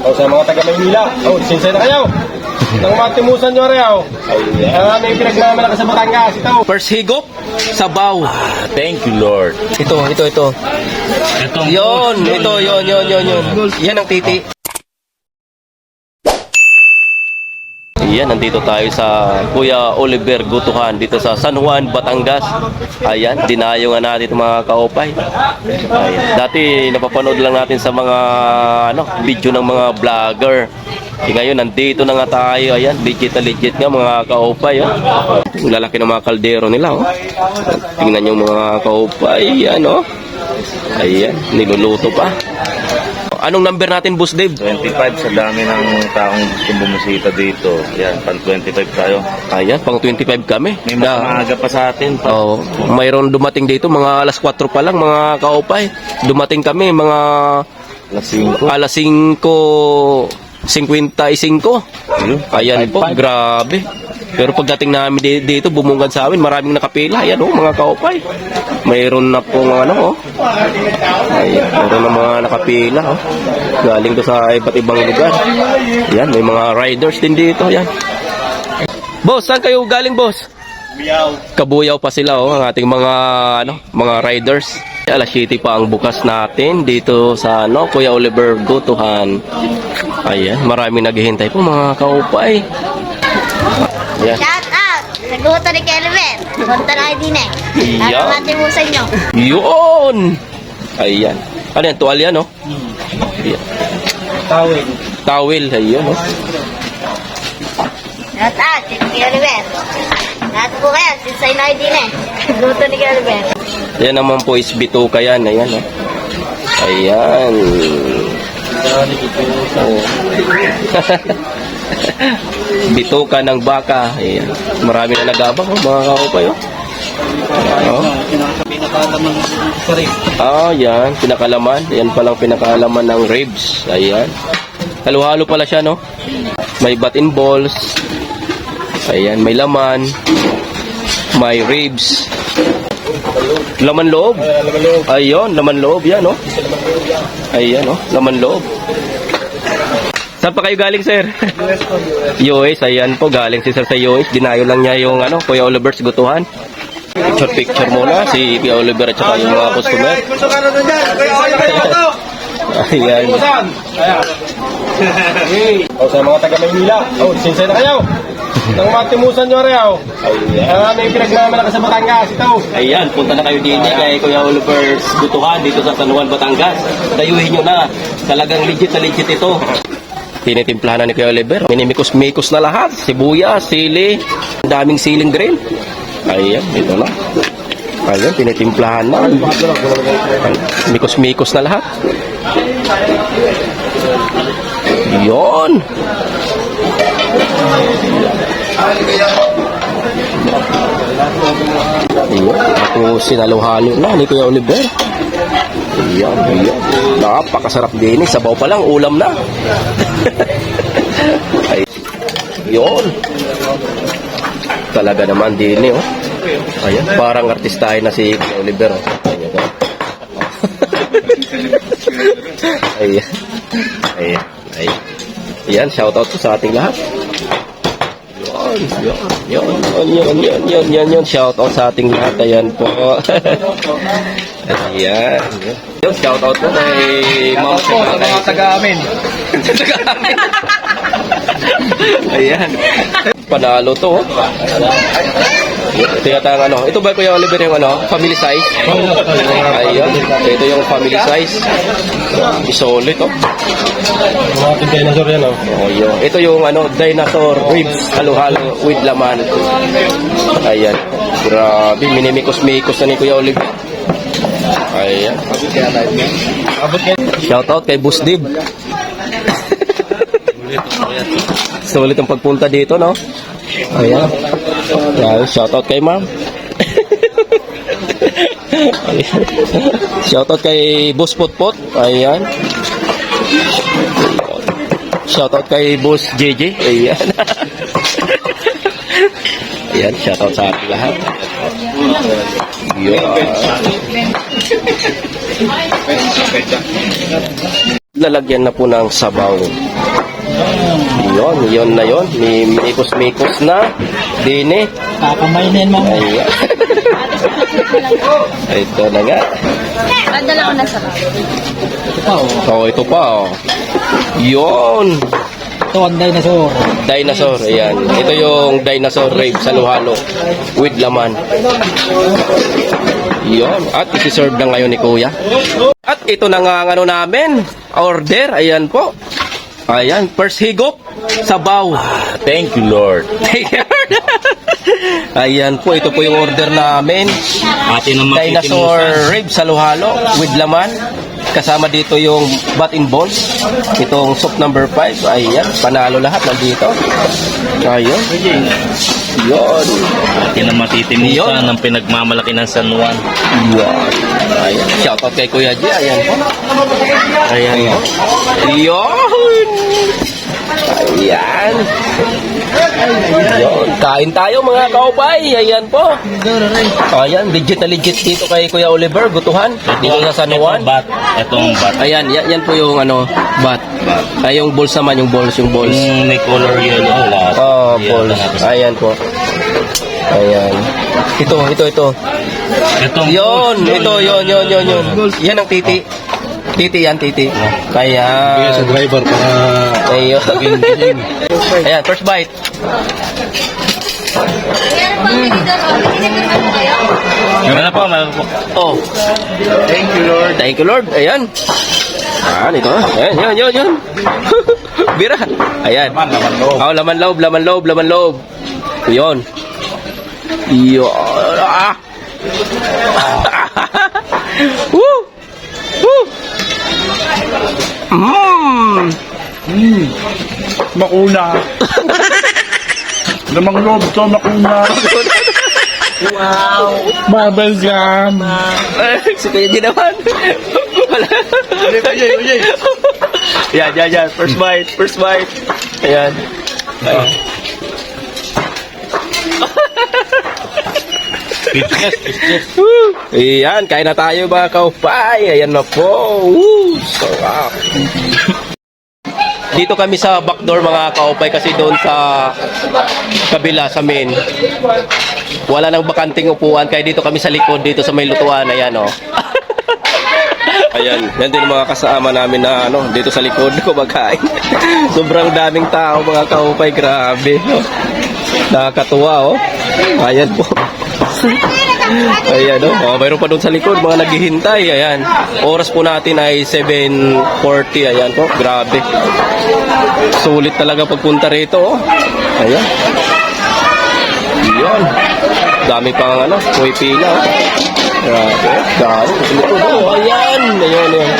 O sa mga taga Maynila. O, sinsay na kayo. Nang matimusan nyo rin, o. Ay, ang aming pinagmamalaki sa Batangas. Ito. First higop, sabaw. Thank you, Lord. Ito, ito, ito. Yon, ito, yon, yon, yon, yon. Yan ang titi. Yan, nandito tayo sa Kuya Oliver Gutuhan dito sa San Juan, Batangas. Ayan, dinayo nga natin mga kaopay. Ayan. Dati napapanood lang natin sa mga ano, video ng mga vlogger. Eh, ngayon, nandito na nga tayo. Ayan, legit na legit nga mga kaopay. Oh. Lalaki ng mga kaldero nila. Oh. Tingnan yung mga kaopay. Ayan, oh. Ayan, niluluto pa. Anong number natin, Boss Dave? 25 sa dami ng taong gustong bumisita dito. Yan, pang 25 tayo. Ayan, pang 25 kami. May mas Na- pa sa atin. Pa. Oo. mayroon dumating dito mga alas 4 pa lang mga kaupay. Dumating kami mga Alas 5. alas 5 55. Ayan po, grabe. Pero pagdating namin dito, bumungad sa amin, maraming nakapila. Ayan oh, mga kaupay. Mayroon na po pong ano, oh. Ayan, mayroon na mga nakapila, oh. Galing to sa iba't ibang lugar. Ayan, may mga riders din dito, ayan. Boss, saan kayo galing, boss? Kabuyaw pa sila, oh, ang ating mga, ano, mga riders. Alas 7 pa ang bukas natin dito sa ano, Kuya Oliver Gutuhan. Ayan, maraming naghihintay po mga kaupay. Ayan. Shout out! Naguto ni Kelvin. Punta na kayo din eh. Para matimusan nyo. Yun! Ayan. Ano yan? Tuwalya, no? Ayan. Tawid. Towel. Ayan, no? Out! Si Kelvin. Lahat po kayo. Sinsay na kayo din eh. Naguto ni Kelvin. Ayan naman po is bituka yan. Ayan, no? Ayan. Oh. bituka ng baka. Ayan. Marami na nagabang, oh, mga kaupay, oh. Oh. Ah, yan. Pinakalaman. Yan palang pinakalaman ng ribs. Ayan. Halo-halo pala siya, no? May batin balls. Ayan, may laman. May ribs. Laman loob. Ayun, laman loob yan, no? Ayan, no? Laman loob. Saan pa kayo galing, sir? US, ayan po, galing si sir sa US. Dinayo lang niya yung, ano, Kuya Oliver's gutuhan. Picture picture muna si Kuya Oliver at saka yung mga customer. Ayan. Timusan. Ayan. O sa mga taga Maynila. O, sinsay na kayo. Nang matimusan nyo. Ay, ang aming pinagmamalaki sa Batangas. Ito. Ayan, punta na kayo din kay Kuya Oliver's Gutuhan dito sa San Juan, Batangas. Dayuhin nyo na. Talagang legit na legit ito. Tinitimplahan na ni Kuya Oliver. Minimikos-mikos na lahat. Sibuyas, sili. Ang daming siling green. Ayan, ito na. Ayan, tinitimplahan na. Mikos-mikos na lahat. Yon. Ayan, ako sinalo-halo na ni Kuya Oliver. Ayan, ayan. Napakasarap din eh. Sabaw pa lang, ulam na. Ay, yun. Talaga naman din eh, oh. Ayan, parang artistahin na si Kuya Oliver. Oh. Ayan, oh. Ayan. Ayan. Ayan. Ayan, shoutout po sa ating lahat. Yun, yun, yun, yun, yun, yun, yun, yun, shoutout sa ating lahat. Ayan po. Ayan. Yun, shoutout po kay Ma'am Shaka. Mga taga-amin. taga-amin. Ayan. Panalo to. oh. Ito yata ang ano. Ito ba Kuya Oliver yung ano? Family size? Ayun. Ito yung family size. Isolid oh. Mga ating dinosaur yan, o. Oh, yun. Ito yung ano, dinosaur ribs, halo-halo with laman. Ayan. Grabe, minimikos-mikos na ni Kuya Oliver. Ayan. Shoutout kay Boss Dib. Sulit ang pagpunta dito, no? Ayan. Ayan. Shoutout kay ma'am. Shoutout kay Boss Potpot. Ayan. Shoutout kay Boss JJ. Ayan. Ayan, shoutout sa ating lahat. Ayan. lalagyan na po ng sabaw. Yon, yon na yon. May mikos-mikos na. Dini. Kakamainin mo. Ayan. Ito na nga. Padala ko na sa Ito pa, oh. Oh, ito pa oh. Yon. Ito ang dinosaur. Dinosaur, ayan. Ito yung dinosaur rib sa luhalo with laman. Yon. At isi-serve na ngayon ni Kuya. At ito na nga ang ano namin. Order. Ayan po. Ayan. First higop. Sabaw. Thank you, Lord. Ayan po. Ito po yung order namin. Atin ang Dinosaur rib sa luhalo with laman. Kasama dito yung bat and balls. Itong soup number 5. Ayan. Panalo lahat nandito. Ayun. Yun. Atin ang matitimusan ng pinagmamalaki ng San Juan. Yan. Ayan. Shoutout kay Kuya G. Ayan po. Ayan. Yun. Ayan. Yun. Kain tayo mga kaupay. Ayan po. Ayan. Legit na legit dito kay Kuya Oliver. Gutuhan. Dito sa San Juan. Bat. Itong bat. Ayan. Yan, yan po yung ano. Bat. Ay, yung balls naman. Yung balls. Yung balls. Yung may color yellow. Oh, Yan, balls. Ayan po. Ayan. Ito, ito, ito. Itong Yon, ito, yon, yon, yon, yon. Yan ang titi. Titi yan, titi. Kaya, driver para ayun. Ayan, first bite. Meron dito. Na po, meron po. Oh. Thank you, Lord. Thank you, Lord. Ayan. Ah, ito. Ayan, yan, yan, yan. Bira. Ayan. Laman, laman loob. Oh, laman loob, laman loob, laman loob. Yun. Yun. Ah. Woo! Woo! Mmm! Makuna. Lamang loob to, makuna. wow. Marble gum. si Kuya G naman. Wala. Yan, yan, yan. First bite, first bite. Ayan. Ayan. Pitches. Woo! Ayan, kain na tayo mga kaupay. Ayan na po. Woo! Sarap. Dito kami sa backdoor mga kaupay kasi doon sa kabila sa main. Wala nang bakanting upuan kaya dito kami sa likod dito sa may lutuan. Ayan oh. Ayan, yan din mga kasama namin na ano, dito sa likod kumakain. Sobrang daming tao mga kaupay, grabe. Nakakatuwa oh. Ayan po. Ayan, oh. oh. Mayroon pa doon sa likod, mga naghihintay. Ayan. Oras po natin ay 7.40. Ayan po. Grabe. Sulit talaga pagpunta rito, oh. Ayan. Yun. Dami pang ano, may pila. oh. Grabe. Dami. Oh. Ayan. Ayan, ayan.